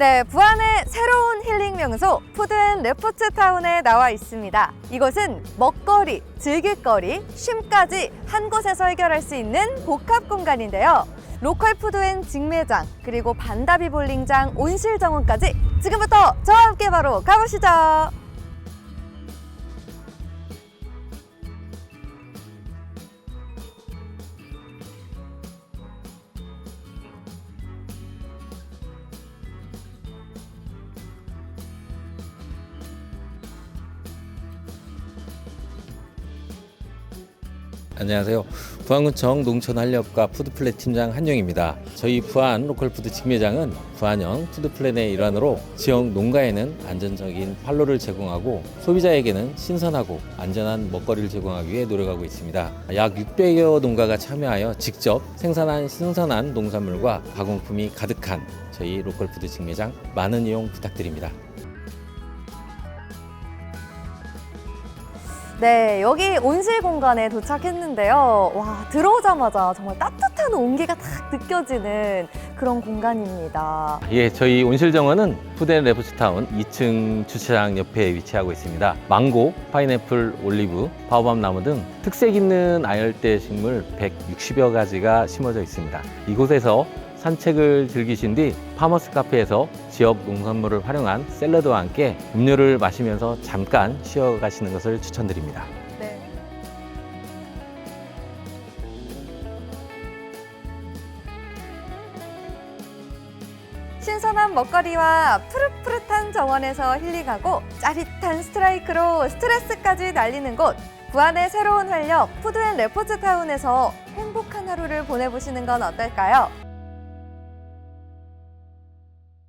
네, 부안의 새로운 힐링 명소 푸드앤 레포츠 타운에 나와 있습니다. 이곳은 먹거리, 즐길거리, 쉼까지 한 곳에서 해결할 수 있는 복합 공간인데요. 로컬 푸드앤 직매장, 그리고 반다비 볼링장, 온실 정원까지 지금부터 저와 함께 바로 가보시죠. 안녕하세요. 부안군청 농촌한력과 푸드플랜 팀장 한영입니다. 저희 부안 로컬푸드 직매장은 부안형 푸드플랜의 일환으로 지역 농가에는 안전적인 판로를 제공하고 소비자에게는 신선하고 안전한 먹거리를 제공하기 위해 노력하고 있습니다. 약 600여 농가가 참여하여 직접 생산한 신선한 농산물과 가공품이 가득한 저희 로컬푸드 직매장 많은 이용 부탁드립니다. 네, 여기 온실 공간에 도착했는데요. 와, 들어오자마자 정말 따뜻한 온기가 딱 느껴지는 그런 공간입니다. 예, 저희 온실정원은 푸드앤 레프스타운 2층 주차장 옆에 위치하고 있습니다. 망고, 파인애플, 올리브, 바오밤 나무 등 특색 있는 아열대 식물 160여 가지가 심어져 있습니다. 이곳에서 산책을 즐기신 뒤 파머스 카페에서 지역 농산물을 활용한 샐러드와 함께 음료를 마시면서 잠깐 쉬어 가시는 것을 추천드립니다. 네. 신선한 먹거리와 푸릇푸릇한 정원에서 힐링하고 짜릿한 스트라이크로 스트레스까지 날리는 곳 부안의 새로운 활력 푸드앤 레포츠 타운에서 행복한 하루를 보내보시는 건 어떨까요?